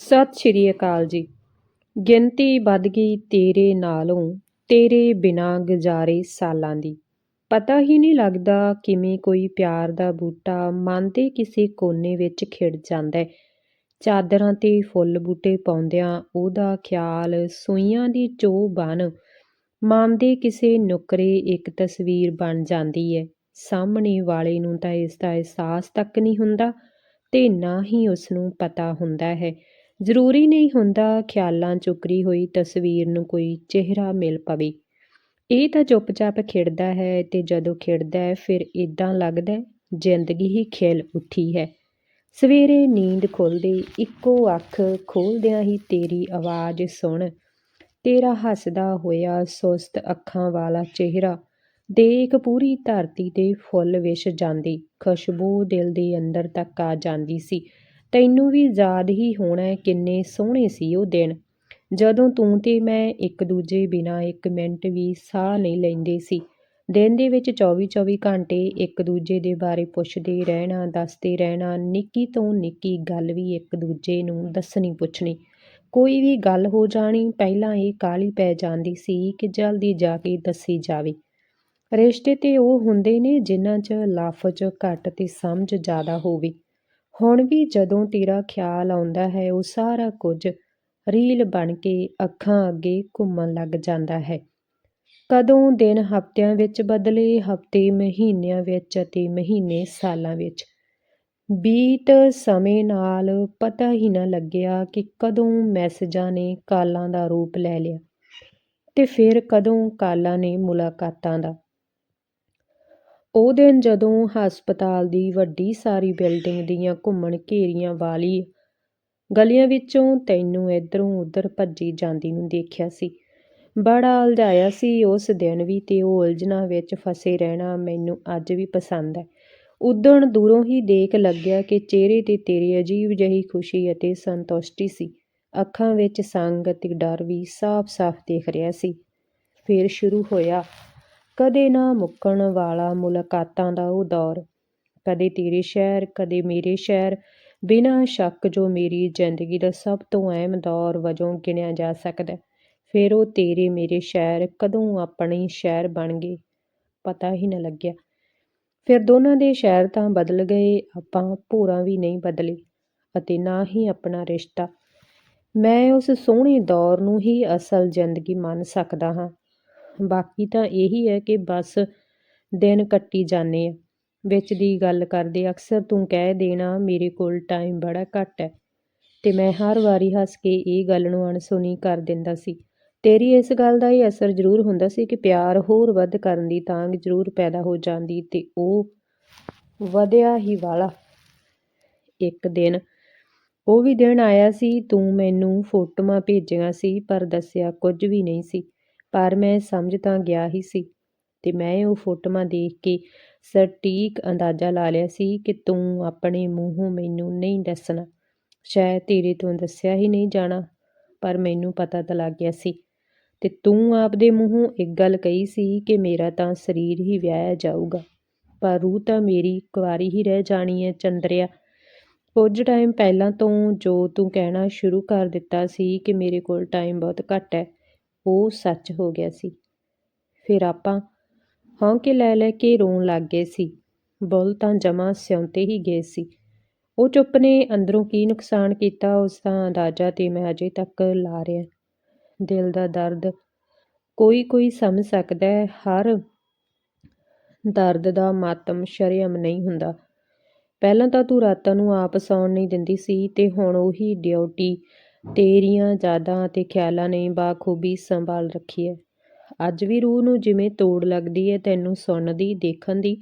ਸਤਿ ਸ਼੍ਰੀ ਅਕਾਲ ਜੀ। ਗਿਣਤੀ ਵੱਧ ਗਈ ਤੇਰੇ ਨਾਲੋਂ, ਤੇਰੇ ਬਿਨਾਂ ਗੁਜ਼ਾਰੇ ਸਾਲਾਂ ਦੀ। ਪਤਾ ਹੀ ਨਹੀਂ ਲੱਗਦਾ ਕਿਵੇਂ ਕੋਈ ਪਿਆਰ ਦਾ ਬੂਟਾ ਮਨ ਦੇ ਕਿਸੇ ਕੋਨੇ ਵਿੱਚ ਖਿੜ ਜਾਂਦਾ ਹੈ। ਚਾਦਰਾਂ ਤੇ ਫੁੱਲ ਬੂਟੇ ਪਾਉਂਦਿਆਂ ਉਹਦਾ ਖਿਆਲ ਸੂਈਆਂ ਦੀ ਚੋ ਬਣ ਮਨ ਦੇ ਕਿਸੇ ਨੁਕਰੇ ਇੱਕ ਤਸਵੀਰ ਬਣ ਜਾਂਦੀ ਹੈ। ਸਾਹਮਣੇ ਵਾਲੇ ਨੂੰ ਤਾਂ ਇਸ ਦਾ ਅਹਿਸਾਸ ਤੱਕ ਨਹੀਂ ਹੁੰਦਾ ਤੇ ਨਾ ਹੀ ਉਸ ਨੂੰ ਪਤਾ ਹੁੰਦਾ ਹੈ। ਜ਼ਰੂਰੀ ਨਹੀਂ ਹੁੰਦਾ ਖਿਆਲਾਂ 'ਚ ਹੋਈ ਤਸਵੀਰ ਨੂੰ ਕੋਈ ਚਿਹਰਾ ਮਿਲ ਪਵੇ। ਇਹ ਤਾਂ ਚੁੱਪਚਾਪ ਖਿੜਦਾ ਹੈ ਤੇ ਜਦੋਂ ਖਿੜਦਾ ਹੈ, ਫਿਰ ਇਦਾਂ ਲੱਗਦਾ ਜ਼ਿੰਦਗੀ ਹੀ ਖਿਲ ਉੱਠੀ ਹੈ। ਸਵੇਰੇ ਨੀਂਦ ਖੁੱਲਦੇ, ਇੱਕੋ ਅੱਖ ਖੋਲਦਿਆਂ ਹੀ ਤੇਰੀ ਆਵਾਜ਼ ਸੁਣ। ਤੇਰਾ ਹੱਸਦਾ ਹੋਇਆ, ਸੁਸਤ ਅੱਖਾਂ ਵਾਲਾ ਚਿਹਰਾ। ਦੇਖ ਪੂਰੀ ਧਰਤੀ ਤੇ ਫੁੱਲ ਵਿਛ ਜਾਂਦੀ, ਖੁਸ਼ਬੂ ਦਿਲ ਦੇ ਅੰਦਰ ਤੱਕ ਆ ਜਾਂਦੀ ਸੀ। ਤੈਨੂੰ ਵੀ ਯਾਦ ਹੀ ਹੋਣਾ ਕਿੰਨੇ ਸੋਹਣੇ ਸੀ ਉਹ ਦਿਨ। ਜਦੋਂ ਤੂੰ ਤੇ ਮੈਂ ਇੱਕ ਦੂਜੇ ਬਿਨਾਂ ਇੱਕ ਮਿੰਟ ਵੀ ਸਾਹ ਨਹੀਂ ਲੈਂਦੇ ਸੀ। ਦਿਨ ਦੇ ਵਿੱਚ 24-24 ਘੰਟੇ ਇੱਕ ਦੂਜੇ ਦੇ ਬਾਰੇ ਪੁੱਛਦੇ ਰਹਿਣਾ, ਦੱਸਦੇ ਰਹਿਣਾ, ਨਿੱਕੀ ਤੋਂ ਨਿੱਕੀ ਗੱਲ ਵੀ ਇੱਕ ਦੂਜੇ ਨੂੰ ਦੱਸਣੀ ਪੁੱਛਣੀ। ਕੋਈ ਵੀ ਗੱਲ ਹੋ ਜਾਣੀ, ਪਹਿਲਾਂ ਇਹ ਕਾਲੀ ਪੈ ਜਾਂਦੀ ਸੀ ਕਿ ਜਲਦੀ ਜਾ ਕੇ ਦੱਸੀ ਜਾਵੇ। ਰਿਸ਼ਤੇ ਤੇ ਉਹ ਹੁੰਦੇ ਨੇ ਜਿਨ੍ਹਾਂ 'ਚ ਲਫ਼ਜ਼ ਘੱਟ ਤੇ ਸਮਝ ਜ਼ਿਆਦਾ ਹੋਵੇ। ਹੁਣ ਵੀ ਜਦੋਂ ਤੇਰਾ ਖਿਆਲ ਆਉਂਦਾ ਹੈ, ਉਹ ਸਾਰਾ ਕੁਝ ਰੀਲ ਬਣ ਕੇ ਅੱਖਾਂ ਅੱਗੇ ਘੁੰਮਣ ਲੱਗ ਜਾਂਦਾ ਹੈ। ਕਦੋਂ ਦਿਨ ਹਫ਼ਤਿਆਂ ਵਿੱਚ ਬਦਲੇ, ਹਫ਼ਤੇ ਮਹੀਨਿਆਂ ਵਿੱਚ ਅਤੇ ਮਹੀਨੇ ਸਾਲਾਂ ਵਿੱਚ। ਬੀਤ ਸਮੇਂ ਨਾਲ ਪਤਾ ਹੀ ਨਾ ਲੱਗਿਆ ਕਿ ਕਦੋਂ ਮੈਸੇਜਾਂ ਨੇ ਕਾਲਾਂ ਦਾ ਰੂਪ ਲੈ ਲਿਆ ਤੇ ਫਿਰ ਕਦੋਂ ਕਾਲਾਂ ਨੇ ਮੁਲਾਕਾਤਾਂ ਦਾ। ਉਹ ਦਿਨ ਜਦੋਂ ਹਸਪਤਾਲ ਦੀ ਵੱਡੀ ਸਾਰੀ ਬਿਲਡਿੰਗ ਦੀਆਂ ਘੁੰਮਣ ਘੇਰੀਆਂ ਵਾਲੀ ਗਲੀਆਂ ਵਿੱਚੋਂ ਤੈਨੂੰ ਇੱਧਰੋਂ ਉੱਧਰ ਭੱਜੀ ਜਾਂਦੀ ਨੂੰ ਦੇਖਿਆ ਸੀ। ਬੜਾ ਉਲਝਾਇਆ ਸੀ ਉਸ ਦਿਨ ਵੀ ਤੇ ਉਹ ਉਲਝਣਾ ਵਿੱਚ ਫਸੇ ਰਹਿਣਾ ਮੈਨੂੰ ਅੱਜ ਵੀ ਪਸੰਦ ਹੈ। ਉਦਣ ਦੂਰੋਂ ਹੀ ਦੇਖ ਲੱਗਿਆ ਕਿ ਚਿਹਰੇ ਤੇ ਤੇਰੀ ਅਜੀਬ ਜਿਹੀ ਖੁਸ਼ੀ ਅਤੇ ਸੰਤੁਸ਼ਟੀ ਸੀ। ਅੱਖਾਂ ਵਿੱਚ ਸੰਗ ਅਤੇ ਡਰ ਵੀ ਸਾਫ਼-ਸਾਫ਼ ਦਿਖ ਰਿਹਾ ਸੀ। ਫਿਰ ਸ਼ੁਰੂ ਹੋਇਆ ਕਦੇ ਨਾ ਮੁੱਕਣ ਵਾਲਾ ਮੁਲਾਕਾਤਾਂ ਦਾ ਉਹ ਦੌਰ। ਕਦੇ ਤੇਰੇ ਸ਼ਹਿਰ, ਕਦੇ ਮੇਰੇ ਸ਼ਹਿਰ। ਬਿਨਾਂ ਸ਼ੱਕ ਜੋ ਮੇਰੀ ਜ਼ਿੰਦਗੀ ਦਾ ਸਭ ਤੋਂ ਅਹਿਮ ਦੌਰ ਵਜੋਂ ਗਿਣਿਆ ਜਾ ਸਕਦਾ ਫਿਰ ਉਹ ਤੇਰੇ ਮੇਰੇ ਸ਼ਹਿਰ ਕਦੋਂ ਆਪਣੇ ਸ਼ਹਿਰ ਬਣ ਗਏ, ਪਤਾ ਹੀ ਨਾ ਲੱਗਿਆ। ਫਿਰ ਦੋਨਾਂ ਦੇ ਸ਼ਹਿਰ ਤਾਂ ਬਦਲ ਗਏ, ਆਪਾਂ ਭੋਰਾ ਵੀ ਨਹੀਂ ਬਦਲੇ, ਅਤੇ ਨਾ ਹੀ ਆਪਣਾ ਰਿਸ਼ਤਾ। ਮੈਂ ਉਸ ਸੋਹਣੇ ਦੌਰ ਨੂੰ ਹੀ ਅਸਲ ਜ਼ਿੰਦਗੀ ਮੰਨ ਸਕਦਾ ਹਾਂ। ਬਾਕੀ ਤਾਂ ਇਹੀ ਹੈ ਕਿ ਬਸ ਦਿਨ ਕੱਟੀ ਜਾਂਦੇ ਆ। ਵਿੱਚ ਦੀ ਗੱਲ ਕਰਦੇ ਅਕਸਰ ਤੂੰ ਕਹਿ ਦੇਣਾ ਮੇਰੇ ਕੋਲ ਟਾਈਮ ਬੜਾ ਘੱਟ ਹੈ। ਤੇ ਮੈਂ ਹਰ ਵਾਰੀ ਹੱਸ ਕੇ ਇਹ ਗੱਲ ਨੂੰ ਅਣਸੁਣੀ ਕਰ ਦਿੰਦਾ ਸੀ। ਤੇਰੀ ਇਸ ਗੱਲ ਦਾ ਇਹ ਅਸਰ ਜ਼ਰੂਰ ਹੁੰਦਾ ਸੀ ਕਿ ਪਿਆਰ ਹੋਰ ਵੱਧ ਕਰਨ ਦੀ ਤਾਂਗ ਜ਼ਰੂਰ ਪੈਦਾ ਹੋ ਜਾਂਦੀ ਤੇ ਉਹ ਵਧਿਆ ਹੀ ਵਾਲਾ ਇੱਕ ਦਿਨ। ਉਹ ਵੀ ਦਿਨ ਆਇਆ ਸੀ, ਤੂੰ ਮੈਨੂੰ ਫੋਟੋਆਂ ਭੇਜੀਆਂ ਸੀ, ਪਰ ਦੱਸਿਆ ਕੁਝ ਵੀ ਨਹੀਂ ਸੀ। ਪਰ ਮੈਂ ਸਮਝ ਤਾਂ ਗਿਆ ਹੀ ਸੀ ਤੇ ਮੈਂ ਉਹ ਫੋਟੋਆਂ ਦੇਖ ਕੇ ਸਟੀਕ ਅੰਦਾਜ਼ਾ ਲਾ ਲਿਆ ਸੀ ਕਿ ਤੂੰ ਆਪਣੇ ਮੂੰਹੋਂ ਮੈਨੂੰ ਨਹੀਂ ਦੱਸਣਾ। ਸ਼ਾਇਦ ਤੇਰੇ ਤੋਂ ਦੱਸਿਆ ਹੀ ਨਹੀਂ ਜਾਣਾ, ਪਰ ਮੈਨੂੰ ਪਤਾ ਤਾਂ ਲੱਗ ਗਿਆ ਸੀ। ਤੇ ਤੂੰ ਆਪਦੇ ਮੂੰਹੋਂ ਇੱਕ ਗੱਲ ਕਹੀ ਸੀ ਕਿ ਮੇਰਾ ਤਾਂ ਸਰੀਰ ਹੀ ਵਿਆਹਿਆ ਜਾਊਗਾ। ਪਰ ਰੂਹ ਤਾਂ ਮੇਰੀ ਕੁਆਰੀ ਹੀ ਰਹਿ ਜਾਣੀ ਹੈ ਚੰਦਰਿਆ। ਕੁਝ ਟਾਈਮ ਪਹਿਲਾਂ ਤੋਂ ਜੋ ਤੂੰ ਕਹਿਣਾ ਸ਼ੁਰੂ ਕਰ ਦਿੱਤਾ ਸੀ ਕਿ ਮੇਰੇ ਕੋਲ ਟਾਈਮ ਬਹੁਤ ਘੱਟ ਹੈ ਉਹ ਸੱਚ ਹੋ ਗਿਆ ਸੀ। ਫਿਰ ਆਪਾਂ ਹੌਂਕੇ ਲੈ ਲੈ ਕੇ ਰੋਣ ਲੱਗ ਗਏ ਸੀ। ਬੁੱਲ ਤਾਂ ਜਮਾ ਸਿਉਂਤੇ ਹੀ ਗਏ ਸੀ। ਉਹ ਚੁੱਪ ਨੇ ਅੰਦਰੋਂ ਕੀ ਨੁਕਸਾਨ ਕੀਤਾ ਉਸ ਦਾ ਅੰਦਾਜ਼ਾ ਤੇ ਮੈਂ ਅਜੇ ਤੱਕ ਲਾ ਰਿਹਾ। ਦਿਲ ਦਾ ਦਰਦ ਕੋਈ ਕੋਈ ਸਮਝ ਸਕਦਾ ਹੈ, ਹਰ ਦਰਦ ਦਾ ਮਾਤਮ ਸ਼ਰੇਆਮ ਨਹੀਂ ਹੁੰਦਾ। ਪਹਿਲਾਂ ਤਾਂ ਤੂੰ ਰਾਤਾਂ ਨੂੰ ਆਪ ਸੌਣ ਨਹੀਂ ਦਿੰਦੀ ਸੀ ਤੇ ਹੁਣ ਉਹੀ ਡਿਊਟੀ ਤੇਰੀਆਂ ਯਾਦਾਂ ਅਤੇ ਖਿਆਲਾਂ ਨੇ ਬਾਖੂਬੀ ਸੰਭਾਲ ਰੱਖੀ ਹੈ। ਅੱਜ ਵੀ ਰੂਹ ਨੂੰ ਜਿਵੇਂ ਤੋੜ ਲੱਗਦੀ ਹੈ, ਤੈਨੂੰ ਸੁਣਨ ਦੀ ਦੇਖਣ ਦੀ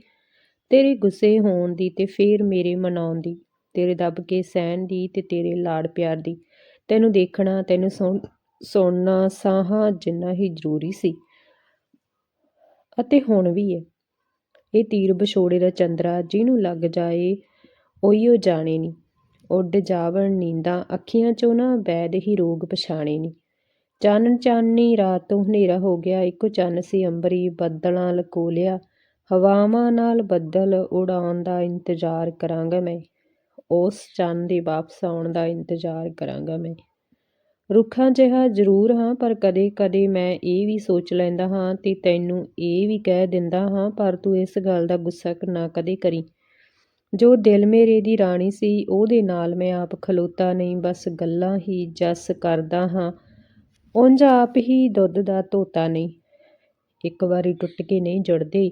ਤੇਰੇ ਗੁੱਸੇ ਹੋਣ ਦੀ ਤੇ ਫੇਰ ਮੇਰੇ ਮਨਾਉਣ ਦੀ ਤੇਰੇ ਦੱਬ ਕੇ ਸਹਿਣ ਦੀ ਤੇ ਤੇਰੇ ਲਾੜ ਪਿਆਰ ਦੀ। ਤੈਨੂੰ ਦੇਖਣਾ, ਤੈਨੂੰ ਸੁਣ, ਸੁਣਨਾ ਸਾਹਾਂ ਜਿੰਨਾ ਹੀ ਜ਼ਰੂਰੀ ਸੀ। ਅਤੇ ਹੁਣ ਵੀ ਹੈ। ਇਹ ਤੀਰ ਵਿਛੋੜੇ ਦਾ ਚੰਦਰਾ ਜਿਹਨੂੰ ਲੱਗ ਜਾਏ, ਉਹੀਓ ਜਾਣੇ ਨਹੀਂ ਉੱਡ ਜਾਵਣ ਨੀਂਦਾਂ, ਅੱਖੀਆਂ ਚੋਂ ਨਾ ਵੈਦ ਹੀ ਰੋਗ ਪਛਾਣੇ ਨਹੀਂ ਚਾਨਣ ਚਾਨਣੀ, ਰਾਤ ਤੋਂ ਹਨੇਰਾ ਹੋ ਗਿਆ, ਇੱਕੋ ਚੰਨ ਸੀ ਅੰਬਰੀ, ਬੱਦਲਾਂ ਲਕੋਲਿਆ। ਹਵਾਵਾਂ ਨਾਲ ਬੱਦਲ ਉਡਾਉਣ ਦਾ ਇੰਤਜ਼ਾਰ ਕਰਾਂਗਾ ਮੈਂ। ਉਸ ਚੰਨ ਦੇ ਵਾਪਸ ਆਉਣ ਦਾ ਇੰਤਜ਼ਾਰ ਕਰਾਂਗਾ ਮੈਂ। ਰੁੱਖਾਂ ਜਿਹਾ ਜ਼ਰੂਰ ਹਾਂ, ਪਰ ਕਦੇ-ਕਦੇ ਮੈਂ ਇਹ ਵੀ ਸੋਚ ਲੈਂਦਾ ਹਾਂ, ਤੇ ਤੈਨੂੰ ਇਹ ਵੀ ਕਹਿ ਦਿੰਦਾ ਹਾਂ, ਪਰ ਤੂੰ ਇਸ ਗੱਲ ਦਾ ਗੁੱਸਾ ਨਾ ਕਦੇ ਕਰੀਂ। ਜੋ ਦਿਲ ਮੇਰੇ ਦੀ ਰਾਣੀ ਸੀ, ਉਹਦੇ ਨਾਲ ਮੈਂ ਆਪ ਖਲੋਤਾ ਨਹੀਂ, ਬਸ ਗੱਲਾਂ ਹੀ ਜੱਸ ਕਰਦਾ ਹਾਂ। ਉਂਝ ਆਪ ਹੀ ਦੁੱਧ ਦਾ ਧੋਤਾ ਨਹੀਂ। ਇੱਕ ਵਾਰੀ ਟੁੱਟ ਕੇ ਨਹੀਂ ਜੁੜਦੇ।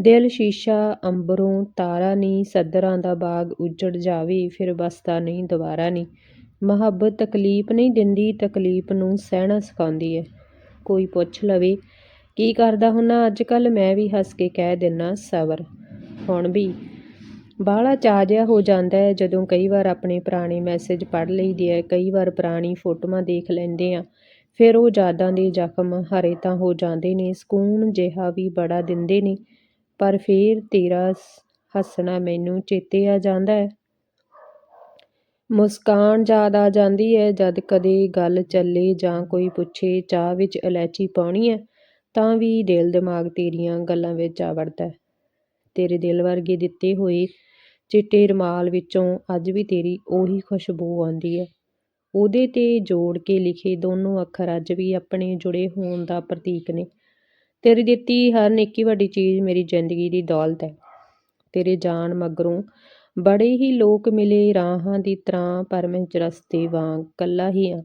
ਦਿਲ ਸ਼ੀਸ਼ਾ, ਅੰਬਰੋਂ ਤਾਰਾ ਨਹੀਂ, ਸੱਦਰਾਂ ਦਾ ਬਾਗ ਉੱਜੜ ਜਾਵੇ, ਫਿਰ ਬਸਦਾ ਨਹੀਂ, ਦੁਬਾਰਾ ਨਹੀਂ। ਮੁਹੱਬਤ ਤਕਲੀਫ ਨਹੀਂ ਦਿੰਦੀ, ਤਕਲੀਫ ਨੂੰ ਸਹਿਣਾ ਸਿਖਾਉਂਦੀ ਹੈ। ਕੋਈ ਪੁੱਛ ਲਵੇ, ਕੀ ਕਰਦਾ ਹੁੰਨਾ? ਅੱਜ ਕੱਲ ਮੈਂ ਵੀ ਹੱਸ ਕੇ ਕਹਿ ਦਿੰਨਾ, ਸਬਰ। ਹੁਣ ਵੀ ਬਾਹਲਾ ਚਾਅ ਜਿਹਾ ਹੋ ਜਾਂਦਾ ਹੈ ਜਦੋਂ ਕਈ ਵਾਰ ਆਪਣੇ ਪੁਰਾਣੇ ਮੈਸੇਜ ਪੜ੍ਹ ਲਈਦੇ ਹੈ ਕਈ ਵਾਰ ਪੁਰਾਣੀ ਫੋਟੋਆਂ ਦੇਖ ਲੈਂਦੇ ਆ। ਫਿਰ ਉਹ ਯਾਦਾਂ ਦੇ ਜ਼ਖਮ ਹਰੇ ਤਾਂ ਹੋ ਜਾਂਦੇ ਨੇ, ਸਕੂਨ ਜਿਹਾ ਵੀ ਬੜਾ ਦਿੰਦੇ ਨੇ। ਪਰ ਫਿਰ ਤੇਰਾ ਹੱਸਣਾ ਮੈਨੂੰ ਚੇਤੇ ਆ ਜਾਂਦਾ ਹੈ। ਮੁਸਕਾਨ ਯਾਦ ਆ ਜਾਂਦੀ ਹੈ, ਜਦ ਕਦੇ ਗੱਲ ਚੱਲੇ ਜਾਂ ਕੋਈ ਪੁੱਛੇ, ਚਾਹ ਵਿੱਚ ਇਲਾਇਚੀ ਪਾਉਣੀ ਹੈ, ਤਾਂ ਵੀ ਦਿਲ ਦਿਮਾਗ ਤੇਰੀਆਂ ਗੱਲਾਂ ਵਿੱਚ ਆ ਵੜਦਾ ਤੇਰੇ ਦਿਲ ਵਰਗੇ ਦਿੱਤੇ ਹੋਏ ਚਿੱਟੇ ਰੁਮਾਲ ਵਿੱਚੋਂ ਅੱਜ ਵੀ ਤੇਰੀ ਉਹੀ ਖੁਸ਼ਬੂ ਆਉਂਦੀ ਹੈ। ਉਹਦੇ 'ਤੇ ਜੋੜ ਕੇ ਲਿਖੇ ਦੋਨੋਂ ਅੱਖਰ ਅੱਜ ਵੀ ਆਪਣੇ ਜੁੜੇ ਹੋਣ ਦਾ ਪ੍ਰਤੀਕ ਨੇ। ਤੇਰੀ ਦਿੱਤੀ ਹਰ ਨਿੱਕੀ ਵੱਡੀ ਚੀਜ਼ ਮੇਰੀ ਜ਼ਿੰਦਗੀ ਦੀ ਦੌਲਤ ਹੈ। ਤੇਰੇ ਜਾਣ ਮਗਰੋਂ ਬੜੇ ਹੀ ਲੋਕ ਮਿਲੇ ਰਾਹਾਂ ਦੀ ਤਰ੍ਹਾਂ ਪਰ ਮੈਂ ਰਸਤੇ ਵਾਂਗ ਕੱਲਾ ਹੀ ਆ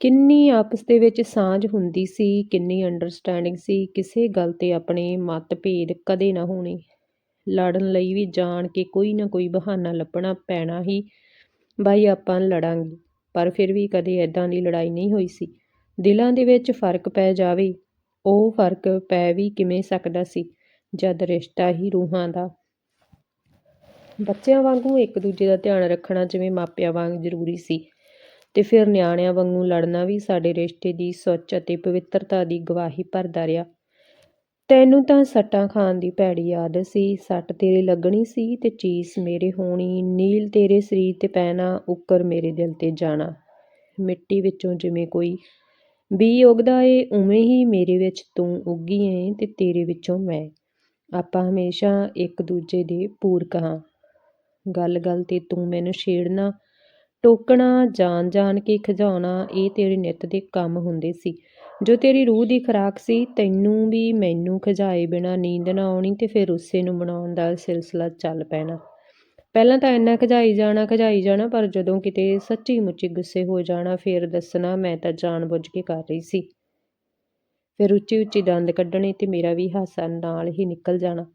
ਕਿੰਨੀ ਆਪਸ ਦੇ ਵਿੱਚ ਸਾਂਝ ਹੁੰਦੀ ਸੀ, ਕਿੰਨੀ ਅੰਡਰਸਟੈਂਡਿੰਗ ਸੀ, ਕਿਸੇ ਗੱਲ ਤੇ ਆਪਣੇ ਮਤਭੇਦ ਕਦੇ ਨਾ ਹੋਣੇ। ਲੜਨ ਲਈ ਵੀ ਜਾਣ ਕੇ ਕੋਈ ਨਾ ਕੋਈ ਬਹਾਨਾ ਲੱਭਣਾ ਪੈਣਾ ਹੀ। ਬਾਈ, ਆਪਾਂ ਲੜਾਂਗੇ। ਪਰ ਫਿਰ ਵੀ ਕਦੇ ਐਦਾਂ ਦੀ ਲੜਾਈ ਨਹੀਂ ਹੋਈ ਸੀ। ਦਿਲਾਂ ਦੇ ਵਿੱਚ ਫ਼ਰਕ ਪੈ ਜਾਵੇ, ਉਹ ਫ਼ਰਕ ਪੈ ਵੀ ਕਿਵੇਂ ਸਕਦਾ ਸੀ, ਜਦ ਰਿਸ਼ਤਾ ਹੀ ਰੂਹਾਂ ਦਾ। ਬੱਚਿਆਂ ਵਾਂਗੂ ਇੱਕ ਦੂਜੇ ਦਾ ਧਿਆਨ ਰੱਖਣਾ ਜਿਵੇਂ ਮਾਪਿਆਂ ਵਾਂਗ ਜ਼ਰੂਰੀ ਸੀ। ਤੇ ਫਿਰ ਨਿਆਣਿਆਂ ਵਾਂਗੂ ਲੜਨਾ ਵੀ ਸਾਡੇ ਰਿਸ਼ਤੇ ਦੀ ਸੁੱਚ ਅਤੇ ਪਵਿੱਤਰਤਾ ਦੀ ਗਵਾਹੀ ਭਰਦਾ ਰਿਹਾ। ਤੈਨੂੰ ਤਾਂ ਸੱਟਾਂ ਖਾਣ ਦੀ ਭੈੜੀ ਆਦਤ ਸੀ। ਸੱਟ ਤੇਰੇ ਲੱਗਣੀ ਸੀ ਤੇ ਚੀਸ ਮੇਰੇ ਹੋਣੀ। ਨੀਲ ਤੇਰੇ ਸਰੀਰ ਤੇ ਪੈਣਾ, ਉੱਕਰ ਮੇਰੇ ਦਿਲ ਤੇ ਜਾਣਾ। ਮਿੱਟੀ ਵਿੱਚੋਂ ਜਿਵੇਂ ਕੋਈ ਬੀ ਉਗਦਾ ਏ, ਉਵੇਂ ਹੀ ਮੇਰੇ ਵਿੱਚ ਤੂੰ ਉੱਗੀ ਏ ਤੇ ਤੇਰੇ ਵਿੱਚੋਂ ਮੈਂ। ਆਪਾਂ ਹਮੇਸ਼ਾ ਇੱਕ ਦੂਜੇ ਦੇ ਪੂਰਕ ਹਾਂ। ਗੱਲ ਗੱਲ ਤੇ ਤੂੰ ਮੈਨੂੰ ਛੇੜਨਾ, ਟੋਕਣਾ ਜਾਣ ਜਾਣ ਕੇ ਖਿਜਾਉਣਾ ਇਹ ਤੇਰੇ ਨਿੱਤ ਦੇ ਕੰਮ ਹੁੰਦੇ ਸੀ। ਜੋ ਤੇਰੀ ਰੂਹ ਦੀ ਖੁਰਾਕ ਸੀ, ਤੈਨੂੰ ਵੀ ਮੈਨੂੰ ਖਿਜਾਏ ਬਿਨਾ ਨੀਂਦ ਨਾ ਆਉਣੀ ਤੇ ਫਿਰ ਉਸੇ ਨੂੰ ਬਣਾਉਣ ਦਾ ਸਿਲਸਿਲਾ ਚੱਲ ਪੈਣਾ। ਪਹਿਲਾਂ ਤਾਂ ਇੰਨਾ ਖਿਜਾਈ ਜਾਣਾ ਖਿਜਾਈ ਜਾਣਾ, ਪਰ ਜਦੋਂ ਕਿਤੇ ਸੱਚੀ ਮੁੱਚੀ ਗੁੱਸੇ ਹੋ ਜਾਣਾ, ਫਿਰ ਦੱਸਣਾ, ਮੈਂ ਤਾਂ ਜਾਣ-ਬੁੱਝ ਕੇ ਕਰ ਰਹੀ ਸੀ। ਫਿਰ ਉੱਚੀ ਉੱਚੀ ਦੰਦ ਕੱਢਣੇ ਤੇ ਮੇਰਾ ਵੀ ਹਾਸਾ ਨਾਲ ਹੀ ਨਿਕਲ ਜਾਣਾ।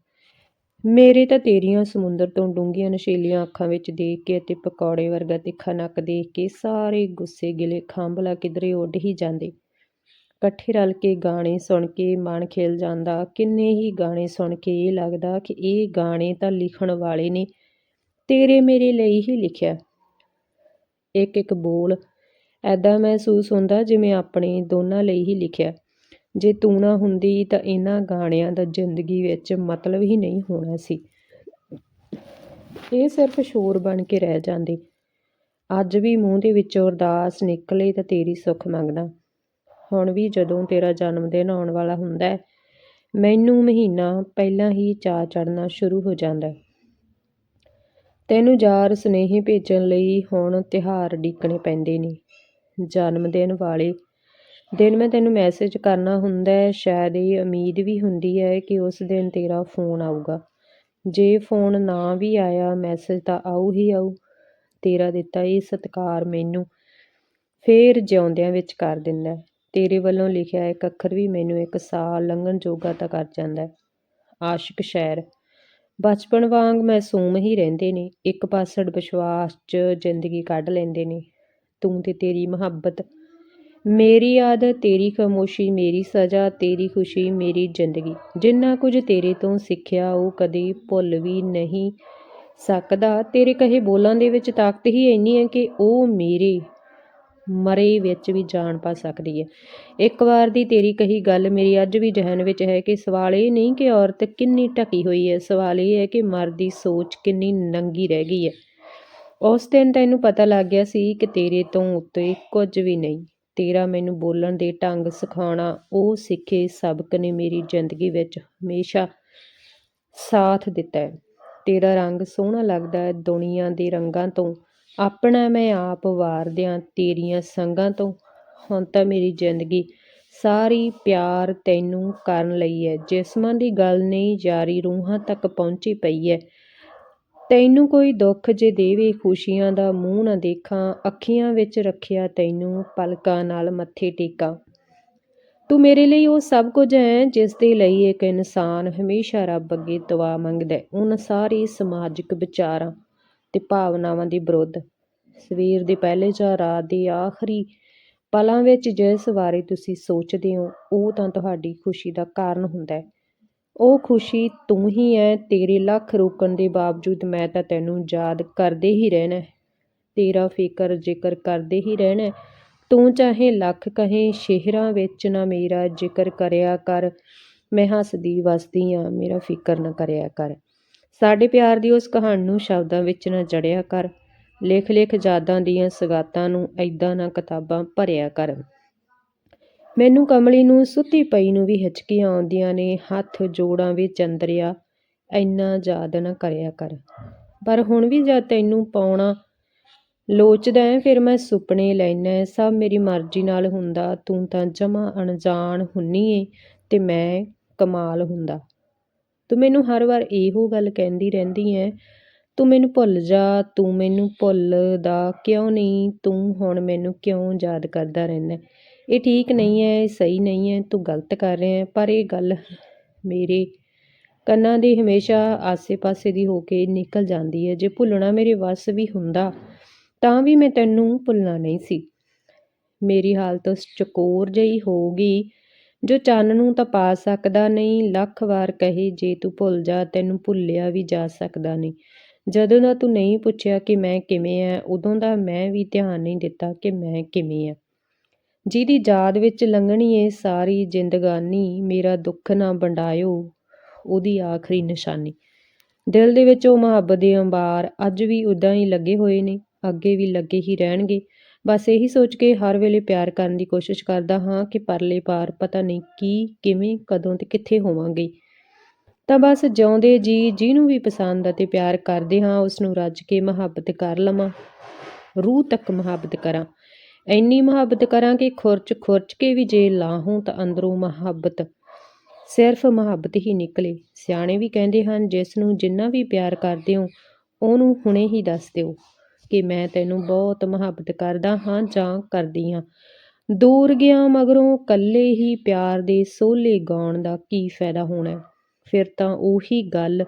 ਮੇਰੇ ਤਾਂ ਤੇਰੀਆਂ ਸਮੁੰਦਰ ਤੋਂ ਡੂੰਘੀਆਂ ਨਸ਼ੀਲੀਆਂ ਅੱਖਾਂ ਵਿੱਚ ਦੇਖ ਕੇ ਅਤੇ ਪਕੌੜੇ ਵਰਗਾ ਤਿੱਖਾ ਨੱਕ ਦੇਖ ਕੇ ਸਾਰੇ ਗੁੱਸੇ ਗਿਲੇ ਖੰਭਲਾ ਕਿਧਰੇ ਉੱਡ ਹੀ ਜਾਂਦੇ। ਇਕੱਠੇ ਰਲ ਕੇ ਗਾਣੇ ਸੁਣ ਕੇ ਮਨ ਖਿਲ ਜਾਂਦਾ। ਕਿੰਨੇ ਹੀ ਗਾਣੇ ਸੁਣ ਕੇ ਇਹ ਲੱਗਦਾ ਕਿ ਇਹ ਗਾਣੇ ਤਾਂ ਲਿਖਣ ਵਾਲੇ ਨੇ, ਤੇਰੇ ਮੇਰੇ ਲਈ ਹੀ ਲਿਖਿਆ। ਇੱਕ ਇੱਕ ਬੋਲ ਐਦਾਂ ਮਹਿਸੂਸ ਹੁੰਦਾ ਜਿਵੇਂ ਆਪਣੇ ਦੋਨਾਂ ਲਈ ਹੀ ਲਿਖਿਆ। ਜੇ ਤੂੰ ਨਾ ਹੁੰਦੀ ਤਾਂ ਇਹਨਾਂ ਗਾਣਿਆਂ ਦਾ ਜ਼ਿੰਦਗੀ ਵਿੱਚ ਮਤਲਬ ਹੀ ਨਹੀਂ ਹੋਣਾ ਸੀ। ਇਹ ਸਿਰਫ ਸ਼ੋਰ ਬਣ ਕੇ ਰਹਿ ਜਾਂਦੇ। ਅੱਜ ਵੀ ਮੂੰਹ ਦੇ ਵਿੱਚੋਂ ਅਰਦਾਸ ਨਿਕਲੇ ਤਾਂ ਤੇਰੀ ਸੁੱਖ ਮੰਗਦਾ। ਹੁਣ ਵੀ ਜਦੋਂ ਤੇਰਾ ਜਨਮ ਦਿਨ ਆਉਣ ਵਾਲਾ ਹੁੰਦਾ ਹੈ, ਮੈਨੂੰ ਮਹੀਨਾ ਪਹਿਲਾਂ ਹੀ ਚਾਅ ਚੜਨਾ ਸ਼ੁਰੂ ਹੋ ਜਾਂਦਾ ਤੈਨੂੰ ਯਾਰ ਸੁਨੇਹੇ ਭੇਜਣ ਲਈ ਹੁਣ ਤਿਉਹਾਰ ਡੀਕਣੇ ਪੈਂਦੇ ਨੇ। ਜਨਮ ਦਿਨ ਵਾਲੇ ਦਿਨ ਮੈਂ ਤੈਨੂੰ ਮੈਸੇਜ ਕਰਨਾ ਹੁੰਦਾ ਹੈ, ਸ਼ਾਇਦ ਇਹ ਉਮੀਦ ਵੀ ਹੁੰਦੀ ਹੈ ਕਿ ਉਸ ਦਿਨ ਤੇਰਾ ਫੋਨ ਆਊਗਾ। ਜੇ ਫੋਨ ਨਾ ਵੀ ਆਇਆ ਮੈਸੇਜ ਤਾਂ ਆਊ ਹੀ ਆਊ। ਤੇਰਾ ਦਿੱਤਾ ਇਹ ਸਤਿਕਾਰ ਮੈਨੂੰ ਫੇਰ ਜਿਉਂਦਿਆਂ ਵਿੱਚ ਕਰ ਦਿੰਦਾ ਤੇਰੇ ਵੱਲੋਂ ਲਿਖਿਆ ਇੱਕ ਅੱਖਰ ਵੀ ਮੈਨੂੰ ਇੱਕ ਸਾਹ ਲੰਘਣ ਜੋਗਾ ਤਾਂ ਕਰ ਜਾਂਦਾ ਆਸ਼ਿਕ ਸ਼ਾਇਰ ਬਚਪਨ ਵਾਂਗ ਮਾਸੂਮ ਹੀ ਰਹਿੰਦੇ ਨੇ। ਇੱਕ ਪਾਸੜ ਵਿਸ਼ਵਾਸ 'ਚ ਜ਼ਿੰਦਗੀ ਕੱਢ ਲੈਂਦੇ ਨੇ। ਤੂੰ ਤੇ ਤੇਰੀ ਮੁਹੱਬਤ। ਮੇਰੀ ਆਦਤ, ਤੇਰੀ ਖਾਮੋਸ਼ੀ, ਮੇਰੀ ਸਜ਼ਾ, ਤੇਰੀ ਖੁਸ਼ੀ, ਮੇਰੀ ਜ਼ਿੰਦਗੀ। ਜਿੰਨਾ ਕੁਝ ਤੇਰੇ ਤੋਂ ਸਿੱਖਿਆ, ਉਹ ਕਦੇ ਭੁੱਲ ਵੀ ਨਹੀਂ ਸਕਦਾ। ਤੇਰੇ ਕਹੇ ਬੋਲਾਂ ਦੇ ਵਿੱਚ ਤਾਕਤ ਹੀ ਇੰਨੀ ਹੈ ਕਿ ਉਹ ਮੇਰੇ ਮਰੇ ਵਿੱਚ ਵੀ ਜਾਣ ਪਾ ਸਕਦੀ ਹੈ ਇੱਕ ਵਾਰ ਦੀ ਤੇਰੀ ਕਹੀ ਗੱਲ ਮੇਰੀ ਅੱਜ ਵੀ ਜਹਨ ਵਿੱਚ ਹੈ ਕਿ ਸਵਾਲ ਇਹ ਨਹੀਂ ਕਿ ਔਰਤ ਕਿੰਨੀ ਢਕੀ ਹੋਈ ਹੈ ਸਵਾਲ ਇਹ ਹੈ ਕਿ ਮਰਦ ਦੀ ਸੋਚ ਕਿੰਨੀ ਨੰਗੀ ਰਹਿ ਗਈ ਹੈ ਉਸ ਦਿਨ ਤੈਨੂੰ ਪਤਾ ਲੱਗ ਗਿਆ ਸੀ ਕਿ ਤੇਰੇ ਤੋਂ ਉੱਤੇ ਕੁਝ ਵੀ ਨਹੀਂ। ਤੇਰਾ ਮੈਨੂੰ ਬੋਲਣ ਦੇ ਢੰਗ ਸਿਖਾਉਣਾ, ਉਹ ਸਿੱਖੇ ਸਬਕ ਨੇ ਮੇਰੀ ਜ਼ਿੰਦਗੀ ਵਿੱਚ ਹਮੇਸ਼ਾ ਸਾਥ ਦਿੱਤਾ ਹੈ ਤੇਰਾ ਰੰਗ ਸੋਹਣਾ ਲੱਗਦਾ ਹੈ ਦੁਨੀਆ ਦੇ ਰੰਗਾਂ ਤੋਂ। ਆਪਣਾ ਮੈਂ ਆਪ ਵਾਰਦਿਆਂ ਤੇਰੀਆਂ ਸੰਗਾਂ ਤੋਂ, ਹੁਣ ਤਾਂ ਮੇਰੀ ਜ਼ਿੰਦਗੀ ਸਾਰੀ ਪਿਆਰ ਤੈਨੂੰ ਕਰਨ ਲਈ ਹੈ ਜਿਸਮਾਂ ਦੀ ਗੱਲ ਨਹੀਂ ਯਾਰੀ ਰੂਹਾਂ ਤੱਕ ਪਹੁੰਚੀ ਪਈ ਹੈ ਤੈਨੂੰ ਕੋਈ ਦੁੱਖ ਜੇ ਦੇਵੇ, ਖੁਸ਼ੀਆਂ ਦਾ ਮੂੰਹ ਨਾ ਦੇਖਾਂ, ਅੱਖੀਆਂ ਵਿੱਚ ਰੱਖਿਆ ਤੈਨੂੰ ਪਲਕਾਂ ਨਾਲ ਮੱਥੇ ਟੇਕਾਂ। ਤੂੰ ਮੇਰੇ ਲਈ ਉਹ ਸਭ ਕੁਝ ਹੈ ਜਿਸ ਦੇ ਲਈ ਇੱਕ ਇਨਸਾਨ ਹਮੇਸ਼ਾ ਰੱਬ ਅੱਗੇ ਦੁਆ ਮੰਗਦਾ ਉਹਨਾਂ ਸਾਰੇ ਸਮਾਜਿਕ ਵਿਚਾਰਾਂ ਅਤੇ ਭਾਵਨਾਵਾਂ ਦੇ ਵਿਰੁੱਧ। ਸਵੇਰ ਦੇ ਪਹਿਲੇ ਜਾਂ ਰਾਤ ਦੇ ਆਖਰੀ ਪਲਾਂ ਵਿੱਚ ਜਿਸ ਬਾਰੇ ਤੁਸੀਂ ਸੋਚਦੇ ਹੋ, ਉਹ ਤਾਂ ਤੁਹਾਡੀ ਖੁਸ਼ੀ ਦਾ ਕਾਰਨ ਹੁੰਦਾ ਹੈ। ਉਹ ਖੁਸ਼ੀ ਤੂੰ ਹੀ ਹੈ ਤੇਰੇ ਲੱਖ ਰੋਕਣ ਦੇ ਬਾਵਜੂਦ ਮੈਂ ਤਾਂ ਤੈਨੂੰ ਯਾਦ ਕਰਦੇ ਹੀ ਰਹਿਣਾ ਤੇਰਾ ਫਿਕਰ ਜ਼ਿਕਰ ਕਰਦੇ ਹੀ ਰਹਿਣਾ ਤੂੰ ਚਾਹੇ ਲੱਖ ਕਹੇ, ਸ਼ਹਿਰਾਂ ਵਿੱਚ ਨਾ ਮੇਰਾ ਜ਼ਿਕਰ ਕਰਿਆ ਕਰ। ਮੈਂ ਹੱਸਦੀ ਵਸਦੀ ਆ, ਮੇਰਾ ਫਿਕਰ ਨਾ ਕਰਿਆ ਕਰ। ਸਾਡੇ ਪਿਆਰ ਦੀ ਉਸ ਕਹਾਣੀ ਨੂੰ ਸ਼ਬਦਾਂ ਵਿੱਚ ਨਾ ਜੜਿਆ ਕਰ। ਲਿਖ ਲਿਖ ਯਾਦਾਂ ਦੀਆਂ ਸਗਾਤਾਂ ਨੂੰ ਐਦਾਂ ਨਾ ਕਿਤਾਬਾਂ ਭਰਿਆ ਕਰ। ਮੈਨੂੰ ਕਮਲੀ ਨੂੰ ਸੁੱਤੀ ਪਈ ਨੂੰ ਵੀ ਹਿਚਕੀਆਂ ਆਉਂਦੀਆਂ ਨੇ, ਹੱਥ ਜੋੜਾਂ ਵਿੱਚ ਚੰਦਰਿਆ ਇੰਨਾ ਯਾਦ ਨਾ ਕਰਿਆ ਕਰ। ਪਰ ਹੁਣ ਵੀ ਜਦ ਤੈਨੂੰ ਪਾਉਣਾ ਲੋਚਦਾ ਹੈ, ਫਿਰ ਮੈਂ ਸੁਪਨੇ ਲੈਣਾ ਸਭ ਮੇਰੀ ਮਰਜ਼ੀ ਨਾਲ ਹੁੰਦਾ। ਤੂੰ ਤਾਂ ਜਮਾ ਅਣਜਾਣ ਹੁੰਨੀ ਏ ਤੇ ਮੈਂ ਕਮਾਲ ਹੁੰਦਾ। ਤੂੰ ਮੈਨੂੰ ਹਰ ਵਾਰ ਇਹੋ ਗੱਲ ਕਹਿੰਦੀ ਰਹਿੰਦੀ ਹੈ ਤੂੰ ਮੈਨੂੰ ਭੁੱਲ ਜਾ, ਤੂੰ ਮੈਨੂੰ ਭੁੱਲਦਾ ਕਿਉਂ ਨਹੀਂ? ਤੂੰ ਹੁਣ ਮੈਨੂੰ ਕਿਉਂ ਯਾਦ ਕਰਦਾ ਰਹਿੰਦਾ? ਇਹ ਠੀਕ ਨਹੀਂ ਹੈ ਇਹ ਸਹੀ ਨਹੀਂ ਹੈ ਤੂੰ ਗਲਤ ਕਰ ਰਿਹਾ ਹੈ ਪਰ ਇਹ ਗੱਲ ਮੇਰੇ ਕੰਨਾਂ ਦੇ ਹਮੇਸ਼ਾ ਆਸੇ-ਪਾਸੇ ਦੀ ਹੋ ਕੇ ਨਿਕਲ ਜਾਂਦੀ ਹੈ ਜੇ ਭੁੱਲਣਾ ਮੇਰੇ ਵੱਸ ਵੀ ਹੁੰਦਾ, ਤਾਂ ਵੀ ਮੈਂ ਤੈਨੂੰ ਭੁੱਲਣਾ ਨਹੀਂ ਸੀ। ਮੇਰੀ ਹਾਲਤ ਚਕੋਰ ਜਿਹੀ ਹੋਊਗੀ ਜੋ ਚੰਨ ਨੂੰ ਤਾਂ ਪਾ ਸਕਦਾ ਨਹੀਂ, ਲੱਖ ਵਾਰ ਕਹੇ, ਜੇ ਤੂੰ ਭੁੱਲ ਜਾ, ਤੈਨੂੰ ਭੁੱਲਿਆ ਵੀ ਜਾ ਸਕਦਾ ਨਹੀਂ। ਜਦੋਂ ਦਾ ਤੂੰ ਨਹੀਂ ਪੁੱਛਿਆ ਕਿ ਮੈਂ ਕਿਵੇਂ ਐ ਉਦੋਂ ਦਾ ਮੈਂ ਵੀ ਧਿਆਨ ਨਹੀਂ ਦਿੱਤਾ ਕਿ ਮੈਂ ਕਿਵੇਂ ਐ ਜਿਹਦੀ ਯਾਦ ਵਿੱਚ ਲੰਘਣੀ ਏ ਸਾਰੀ ਜ਼ਿੰਦਗਾਨੀ, ਮੇਰਾ ਦੁੱਖ ਨਾ ਵੰਡਾਇਓ, ਉਹਦੀ ਆਖਰੀ ਨਿਸ਼ਾਨੀ। ਦਿਲ ਦੇ ਵਿੱਚ ਉਹ ਮੁਹੱਬਤ ਦੇ ਅੰਬਾਰ ਅੱਜ ਵੀ ਉਦਾਂ ਹੀ ਲੱਗੇ ਹੋਏ ਨੇ, ਅੱਗੇ ਵੀ ਲੱਗੇ ਹੀ ਰਹਿਣਗੇ। ਬਸ ਇਹੀ ਸੋਚ ਕੇ ਹਰ ਵੇਲੇ ਪਿਆਰ ਕਰਨ ਦੀ ਕੋਸ਼ਿਸ਼ ਕਰਦਾ ਹਾਂ ਕਿ ਪਰਲੇ ਪਾਰ ਪਤਾ ਨਹੀਂ ਕੀ, ਕਿਵੇਂ, ਕਦੋਂ ਤੇ ਕਿੱਥੇ ਹੋਵਾਂਗੇ। ਤਾਂ ਬਸ ਜਿਉਂਦੇ ਜੀ, ਜਿਹਨੂੰ ਵੀ ਪਸੰਦ ਅਤੇ ਪਿਆਰ ਕਰਦੇ ਹਾਂ ਉਸ ਨੂੰ ਰੱਜ ਕੇ ਮੁਹੱਬਤ ਕਰ ਲਵਾਂ। ਰੂਹ ਤੱਕ ਮੁਹੱਬਤ ਕਰਾਂ। ਇੰਨੀ ਮੁਹੱਬਤ ਕਰਾਂ ਕਿ ਖੁਰਚ ਖੁਰਚ ਕੇ ਵੀ ਜੇ ਲਾਹੂੰ ਤਾਂ ਅੰਦਰੋਂ ਮੁਹੱਬਤ, ਸਿਰਫ ਮੁਹੱਬਤ ਹੀ ਨਿਕਲੇ। ਸਿਆਣੇ ਵੀ ਕਹਿੰਦੇ ਹਨ, ਜਿਸ ਨੂੰ ਜਿੰਨਾ ਵੀ ਪਿਆਰ ਕਰਦੇ ਹੋ, ਉਹਨੂੰ ਹੁਣੇ ਹੀ ਦੱਸ ਦਿਓ। ਕਿ ਮੈਂ ਤੈਨੂੰ ਬਹੁਤ ਮੁਹੱਬਤ ਕਰਦਾ ਹਾਂ ਜਾਂ ਕਰਦੀ ਹਾਂ। ਦੂਰ ਗਿਆ ਮਗਰੋਂ ਕੱਲੇ ਹੀ ਪਿਆਰ ਦੇ ਸੋਲੇ ਗਾਉਣ ਦਾ ਕੀ ਫਾਇਦਾ ਹੋਣਾ? ਫਿਰ ਤਾਂ ਉਹੀ ਗੱਲ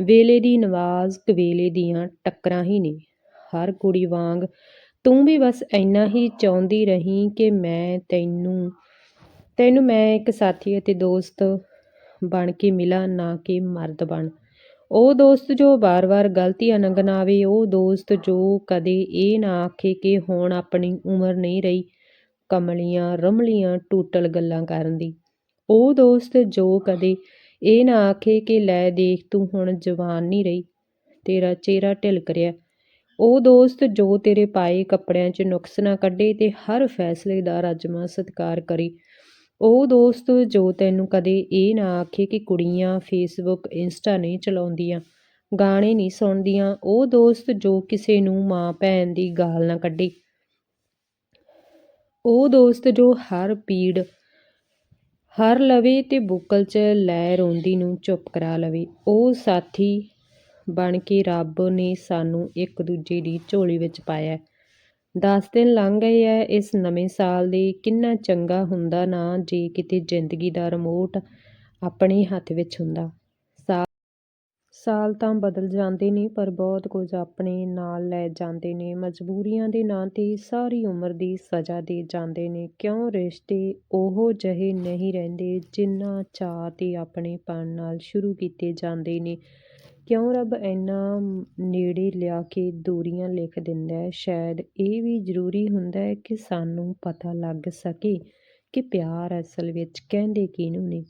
ਵੇਲੇ ਦੀ ਨਵਾਜ਼ ਕਵੇਲੇ ਦੀਆਂ ਟੱਕਰਾਂ ਹੀ ਨੇ। ਹਰ ਕੁੜੀ ਵਾਂਗ ਤੂੰ ਵੀ ਬਸ ਇੰਨਾ ਹੀ ਚਾਹੁੰਦੀ ਰਹੀਂ ਕਿ ਮੈਂ ਤੈਨੂੰ ਤੈਨੂੰ ਮੈਂ ਇੱਕ ਸਾਥੀ ਅਤੇ ਦੋਸਤ ਬਣ ਕੇ ਮਿਲਾਂ, ਨਾ ਕਿ ਮਰਦ ਬਣ। ਉਹ ਦੋਸਤ ਜੋ ਬਾਰ-ਬਾਰ ਗਲਤੀਆਂ ਨਾ ਗਨਾਵੇ ਉਹ ਦੋਸਤ ਜੋ ਕਦੇ ਇਹ ਨਾ ਆਖੇ ਕਿ ਹੁਣ ਆਪਣੀ ਉਮਰ ਨਹੀਂ ਰਹੀ। ਕਮਲੀਆਂ, ਰਮਲੀਆਂ, ਟੂਟਲ ਗੱਲਾਂ ਕਰਨ ਦੀ। ਉਹ ਦੋਸਤ ਜੋ ਕਦੇ ਇਹ ਨਾ ਆਖੇ ਕਿ ਲੈ ਦੇਖ ਤੂੰ ਹੁਣ ਜਵਾਨ ਨਹੀਂ ਰਹੀ, ਤੇਰਾ ਚਿਹਰਾ ਢਿਲਕ ਰਿਹਾ। ਉਹ ਦੋਸਤ ਜੋ ਤੇਰੇ ਪਾਏ ਕੱਪੜਿਆਂ 'ਚ ਨੁਕਸ ਨਾ ਕੱਢੇ ਤੇ ਹਰ ਫੈਸਲੇ ਦਾ ਰੱਜਮਾ ਸਤਿਕਾਰ ਕਰੇ। ਉਹ ਦੋਸਤ ਜੋ ਤੈਨੂੰ ਕਦੇ ਇਹ ਨਾ ਆਖੇ ਕਿ ਕੁੜੀਆਂ ਫੇਸਬੁੱਕ ਇੰਸਟਾ ਨਹੀਂ ਚਲਾਉਂਦੀਆਂ, ਗਾਣੇ ਨਹੀਂ ਸੁਣਦੀਆਂ, ਉਹ ਦੋਸਤ ਜੋ ਕਿਸੇ ਨੂੰ ਮਾਂ ਭੈਣ ਦੀ ਗਾਲ ਨਾ ਕੱਢੇ। ਉਹ ਦੋਸਤ ਜੋ ਹਰ ਪੀੜ, ਹਰ ਲਵੇ ਤੇ ਬੁੱਕਲ 'ਚ ਲੈ ਰੋਂਦੀ ਨੂੰ ਚੁੱਪ ਕਰਾ ਲਵੇ। ਉਹ ਸਾਥੀ ਬਣ ਕੇ ਰੱਬ ਨੇ ਸਾਨੂੰ ਇੱਕ ਦੂਜੇ ਦੀ ਝੋਲੀ ਵਿੱਚ ਪਾਇਆ। 10 ਦਿਨ ਲੰਘ ਗਏ ਐ, ਇਸ ਨਵੇਂ ਸਾਲ ਦੇ ਕਿੰਨਾ ਚੰਗਾ ਹੁੰਦਾ ਨਾ ਜੇ ਕਿਤੇ ਜ਼ਿੰਦਗੀ ਦਾ ਰਿਮੋਟ ਆਪਣੇ ਹੱਥ ਵਿੱਚ ਹੁੰਦਾ। ਸਾਲ ਸਾਲ ਤਾਂ ਬਦਲ ਜਾਂਦੇ ਨੇ, ਪਰ ਬਹੁਤ ਕੁਝ ਆਪਣੇ ਨਾਲ ਲੈ ਜਾਂਦੇ ਨੇ। ਮਜਬੂਰੀਆਂ ਦੇ ਨਾਂ ਤੇ ਸਾਰੀ ਉਮਰ ਦੀ ਸਜ਼ਾ ਦੇ ਜਾਂਦੇ ਨੇ। ਕਿਉਂ ਰਿਸ਼ਤੇ ਉਹ ਜਿਹੇ ਨਹੀਂ ਰਹਿੰਦੇ, ਜਿੰਨਾ ਚਾਅ ਤੇ ਆਪਣੇ ਪਣ ਨਾਲ ਸ਼ੁਰੂ ਕੀਤੇ ਜਾਂਦੇ ਨੇ। ਕਿਉਂ ਰੱਬ ਇੰਨਾ ਨੇੜੇ ਲਿਆ ਕੇ ਦੂਰੀਆਂ ਲਿਖ ਦਿੰਦਾ ਸ਼ਾਇਦ ਇਹ ਵੀ ਜ਼ਰੂਰੀ ਹੁੰਦਾ ਕਿ ਸਾਨੂੰ ਪਤਾ ਲੱਗ ਸਕੇ ਕਿ ਪਿਆਰ ਅਸਲ ਵਿੱਚ ਕਹਿੰਦੇ ਕਿਹਨੂੰ ਨੇ।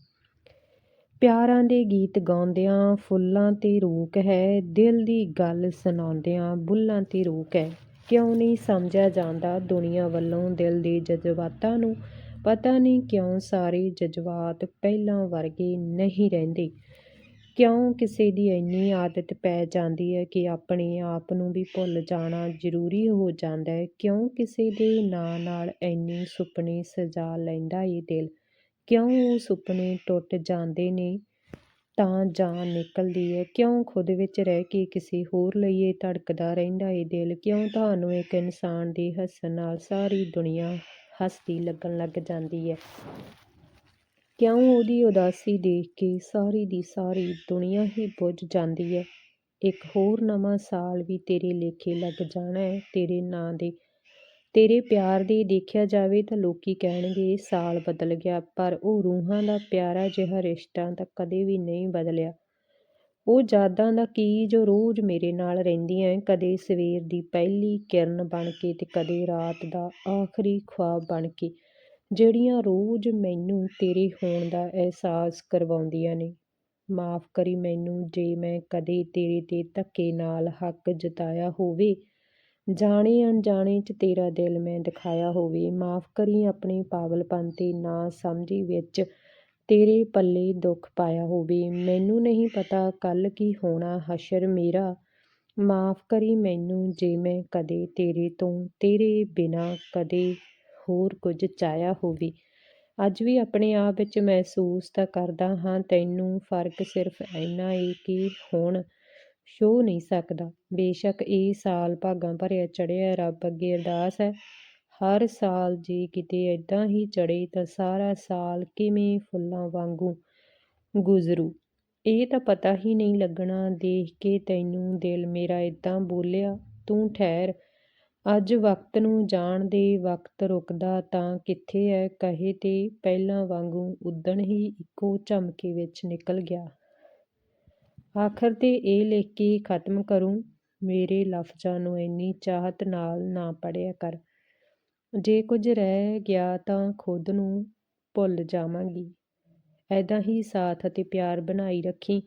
ਪਿਆਰਾਂ ਦੇ ਗੀਤ ਗਾਉਂਦਿਆਂ ਫੁੱਲਾਂ ਤੇ ਰੋਕ ਹੈ, ਦਿਲ ਦੀ ਗੱਲ ਸੁਣਾਉਂਦਿਆਂ ਬੁੱਲਾਂ ਤੇ ਰੋਕ ਹੈ। ਕਿਉਂ ਨਹੀਂ ਸਮਝਿਆ ਜਾਂਦਾ ਦੁਨੀਆ ਵੱਲੋਂ ਦਿਲ ਦੇ ਜਜ਼ਬਾਤਾਂ ਨੂੰ? ਪਤਾ ਨਹੀਂ ਕਿਉਂ ਸਾਰੇ ਜਜ਼ਬਾਤ ਪਹਿਲਾਂ ਵਰਗੇ ਨਹੀਂ ਰਹਿੰਦੇ। ਕਿਉਂ ਕਿਸੇ ਦੀ ਇੰਨੀ ਆਦਤ ਪੈ ਜਾਂਦੀ ਹੈ ਕਿ ਆਪਣੇ ਆਪ ਨੂੰ ਵੀ ਭੁੱਲ ਜਾਣਾ ਜ਼ਰੂਰੀ ਹੋ ਜਾਂਦਾ ਹੈ? ਕਿਉਂ ਕਿਸੇ ਦੇ ਨਾਂ ਨਾਲ ਇੰਨੇ ਸੁਪਨੇ ਸਜਾ ਲੈਂਦਾ ਏ ਦਿਲ? ਕਿਉਂ ਉਹ ਸੁਪਨੇ ਟੁੱਟ ਜਾਂਦੇ ਨੇ ਤਾਂ ਜਾਨ ਨਿਕਲਦੀ ਹੈ? ਕਿਉਂ ਖੁਦ ਵਿੱਚ ਰਹਿ ਕੇ ਕਿਸੇ ਹੋਰ ਲਈ ਇਹ ਧੜਕਦਾ ਰਹਿੰਦਾ ਏ ਦਿਲ? ਕਿਉਂ ਤੁਹਾਨੂੰ ਇੱਕ ਇਨਸਾਨ ਦੇ ਹੱਸਣ ਨਾਲ ਸਾਰੀ ਦੁਨੀਆ ਹੱਸਦੀ ਲੱਗਣ ਲੱਗ ਜਾਂਦੀ ਹੈ? ਕਿਉਂ ਉਹਦੀ ਉਦਾਸੀ ਦੇਖ ਕੇ ਸਾਰੀ ਦੀ ਸਾਰੀ ਦੁਨੀਆ ਹੀ ਬੁੱਝ ਜਾਂਦੀ ਹੈ ਇੱਕ ਹੋਰ ਨਵਾਂ ਸਾਲ ਵੀ ਤੇਰੇ ਲੇਖੇ ਲੱਗ ਜਾਣਾ ਹੈ ਤੇਰੇ ਨਾਂ ਦੇ। ਤੇਰੇ ਪਿਆਰ ਦੇ ਦੇਖਿਆ ਜਾਵੇ ਤਾਂ ਲੋਕੀ ਕਹਿਣਗੇ ਸਾਲ ਬਦਲ ਗਿਆ, ਪਰ ਉਹ ਰੂਹਾਂ ਦਾ ਪਿਆਰਾ ਜਿਹਾ ਰਿਸ਼ਤਾ ਤਾਂ ਕਦੇ ਵੀ ਨਹੀਂ ਬਦਲਿਆ। ਉਹ ਯਾਦਾਂ ਦਾ ਕੀ ਜੋ ਰੋਜ਼ ਮੇਰੇ ਨਾਲ ਰਹਿੰਦੀਆਂ ਕਦੇ ਸਵੇਰ ਦੀ ਪਹਿਲੀ ਕਿਰਨ ਬਣ ਕੇ ਤੇ ਕਦੇ ਰਾਤ ਦਾ ਆਖਰੀ ਖੁਆਬ ਬਣ ਕੇ। ਜਿਹੜੀਆਂ ਰੋਜ਼ ਮੈਨੂੰ ਤੇਰੇ ਹੋਣ ਦਾ ਅਹਿਸਾਸ ਕਰਵਾਉਂਦੀਆਂ ਨੇ। ਮਾਫ ਕਰੀ ਮੈਨੂੰ ਜੇ ਮੈਂ ਕਦੇ ਤੇਰੇ ਤੇ ਧੱਕੇ ਨਾਲ ਹੱਕ ਜਤਾਇਆ ਹੋਵੇ। ਜਾਣੇ ਅਣਜਾਣੇ 'ਚ ਤੇਰਾ ਦਿਲ ਮੈਂ ਦਿਖਾਇਆ ਹੋਵੇ। ਮਾਫ ਕਰੀ ਆਪਣੇ ਪਾਗਲਪਨ ਤੇ ਨਾ ਸਮਝੀ ਵਿੱਚ ਤੇਰੇ ਪੱਲੇ ਦੁੱਖ ਪਾਇਆ ਹੋਵੇ। ਮੈਨੂੰ ਨਹੀਂ ਪਤਾ ਕੱਲ੍ਹ ਕੀ ਹੋਣਾ, ਹਸ਼ਰ ਮੇਰਾ। ਮਾਫ ਕਰੀ ਮੈਨੂੰ ਜੇ ਮੈਂ ਕਦੇ ਤੇਰੇ ਤੋਂ ਤੇਰੇ ਬਿਨਾਂ ਕਦੇ ਹੋਰ ਕੁਝ ਚਾਹਿਆ ਹੋਵੇ। ਅੱਜ ਵੀ ਆਪਣੇ ਆਪ ਵਿੱਚ ਮਹਿਸੂਸ ਤਾਂ ਕਰਦਾ ਹਾਂ, ਤੈਨੂੰ ਫ਼ਰਕ ਸਿਰਫ ਇੰਨਾ ਏ ਕਿ ਹੁਣ ਛੋ ਨਹੀਂ ਸਕਦਾ। ਬੇਸ਼ੱਕ ਇਹ ਸਾਲ ਭਾਗਾਂ ਭਰਿਆ ਚੜਿਆ ਰੱਬ ਅੱਗੇ ਅਰਦਾਸ ਹੈ। ਹਰ ਸਾਲ ਜੇ ਕਿਤੇ ਇਦਾਂ ਹੀ ਚੜੇ ਤਾਂ ਸਾਰਾ ਸਾਲ ਕਿਵੇਂ ਫੁੱਲਾਂ ਵਾਂਗੂ ਗੁਜ਼ਰੂ। ਇਹ ਤਾਂ ਪਤਾ ਹੀ ਨਹੀਂ ਲੱਗਣਾ। ਦੇਖ ਕੇ ਤੈਨੂੰ ਦਿਲ ਮੇਰਾ ਇਦਾਂ ਬੋਲਿਆ, ਤੂੰ ਠਹਿਰ ਅੱਜ ਵਕਤ ਨੂੰ ਜਾਣ ਦੇ ਵਕਤ ਰੁਕਦਾ ਤਾਂ ਕਿੱਥੇ ਹੈ ਕਹੇ ਤੇ ਪਹਿਲਾਂ ਵਾਂਗੂੰ ਉਦਣ ਹੀ ਇੱਕੋ ਝਮਕੇ ਵਿੱਚ ਨਿਕਲ ਗਿਆ। ਆਖਰ ਤੇ ਇਹ ਲਿਖ ਕੇ ਖਤਮ ਕਰੂੰ, ਮੇਰੇ ਲਫ਼ਜ਼ਾਂ ਨੂੰ ਇੰਨੀ ਚਾਹਤ ਨਾਲ ਨਾ ਪੜ੍ਹਿਆ ਕਰ। ਜੇ ਕੁਝ ਰਹਿ ਗਿਆ ਤਾਂ ਖੁਦ ਨੂੰ ਭੁੱਲ ਜਾਵਾਂਗੀ। ਐਦਾਂ ਹੀ ਸਾਥ ਅਤੇ ਪਿਆਰ ਬਣਾਈ ਰੱਖੀ।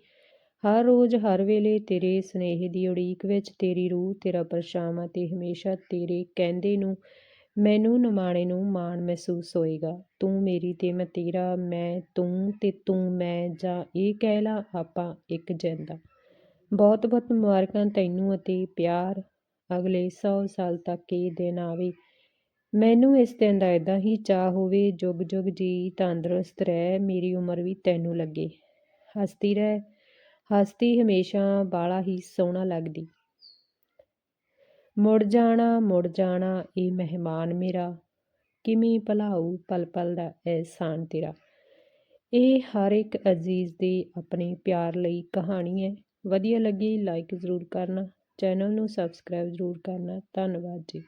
ਹਰ ਰੋਜ਼ ਹਰ ਵੇਲੇ ਤੇਰੇ ਸਨੇਹ ਦੀ ਉਡੀਕ ਵਿੱਚ ਤੇਰੀ ਰੂਹ ਤੇਰਾ ਪਰਛਾਵਾਂ ਤੇ ਹਮੇਸ਼ਾ ਤੇਰੇ ਕਹਿੰਦੇ ਨੂੰ, ਮੈਨੂੰ ਨਿਮਾਣੇ ਨੂੰ ਮਾਣ ਮਹਿਸੂਸ ਹੋਏਗਾ। ਤੂੰ ਮੇਰੀ ਤੇ ਮੈਂ ਤੇਰਾ, ਮੈਂ ਤੂੰ ਤੇ ਤੂੰ ਮੈਂ ਜਾਂ ਇਹ ਕਹਿ ਲਾ, ਆਪਾਂ ਇੱਕ ਜਿੰਦਾ ਬਹੁਤ ਬਹੁਤ ਮੁਬਾਰਕਾਂ ਤੈਨੂੰ ਅਤੇ ਪਿਆਰ। ਅਗਲੇ 100 ਸਾਲ ਤੱਕ ਇਹ ਦਿਨ ਆਵੇ। ਮੈਨੂੰ ਇਸ ਦਿਨ ਦਾ ਇਦਾਂ ਹੀ ਚਾਹ ਹੋਵੇ, ਜੁਗ ਜੁਗ ਜੀ ਤੰਦਰੁਸਤ ਰਹਿ, ਮੇਰੀ ਉਮਰ ਵੀ ਤੈਨੂੰ ਲੱਗੇ। ਹਸਤੀ ਰਹਿ ਹੱਸਦੀ ਹਮੇਸ਼ਾ ਬਾਲਾ ਹੀ ਸੋਹਣਾ ਲੱਗਦੀ। ਮੁੜ ਜਾਣਾ ਮੁੜ ਜਾਣਾ, ਇਹ ਮਹਿਮਾਨ ਮੇਰਾ। ਕਿਵੇਂ ਭਲਾਊ ਪਲ ਪਲ ਦਾ ਅਹਿਸਾਨ ਤੇਰਾ। ਇਹ ਹਰ ਇੱਕ ਅਜ਼ੀਜ਼ ਦੀ ਆਪਣੇ ਪਿਆਰ ਲਈ ਕਹਾਣੀ ਹੈ। ਵਧੀਆ ਲੱਗੀ ਲਾਈਕ ਜ਼ਰੂਰ ਕਰਨਾ। ਚੈਨਲ ਨੂੰ ਸਬਸਕ੍ਰਾਈਬ ਜ਼ਰੂਰ ਕਰਨਾ। ਧੰਨਵਾਦ ਜੀ।